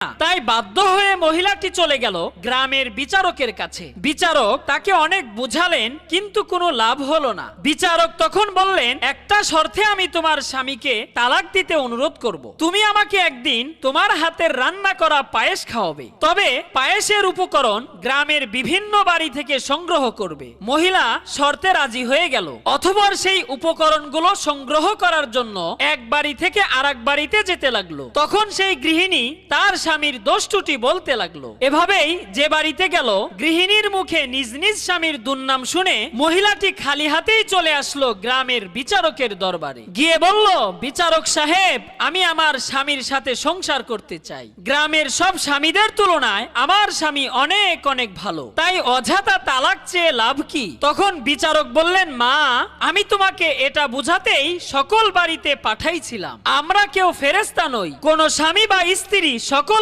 তাই বাধ্য হয়ে মহিলাটি চলে গেল গ্রামের বিচারকের কাছে। বিচারক তাকে অনেক বুঝালেন, কিন্তু কোনো লাভ হলো না। বিচারক তখন বললেন, একটা শর্তে আমি তোমার স্বামীকে তালাক দিতে অনুরোধ করব। তুমি আমাকে একদিন তোমার হাতের রান্না করা পায়েস খাওয়াবে। তবে পায়েসের উপকরণ গ্রামের বিভিন্ন বাড়ি থেকে সংগ্রহ করবে। মহিলা শর্তে রাজি হয়ে গেল। অথবা সেই উপকরণগুলো সংগ্রহ করার জন্য এক বাড়ি থেকে আরেক বাড়িতে যেতে লাগল। তখন সেই গৃহিণী তার স্বামীর দোষটুটি বলতে লাগল। এভাবেই যে বাড়িতে গেল, গৃহিণীর মুখে নিজ নিজ স্বামীর দুর্নাম শুনে মহিলাটি খালি হাতেই চলে আসলো গ্রামের বিচারকের দরবারে। গিয়ে বলল, বিচারক সাহেব, আমি আমার স্বামীর সাথে সংসার করতে চাই। গ্রামের সব স্বামীদের তুলনায় আমার স্বামী অনেক অনেক ভালো। তাই অযথা তালাক চেয়ে লাভ কি? তখন বিচারক বললেন, মা, আমি তোমাকে এটা বুঝাতেই সকল বাড়িতে পাঠাইছিলাম। আমরা কেউ ফেরেস্তা নই। কোন স্বামী বা স্ত্রী সকল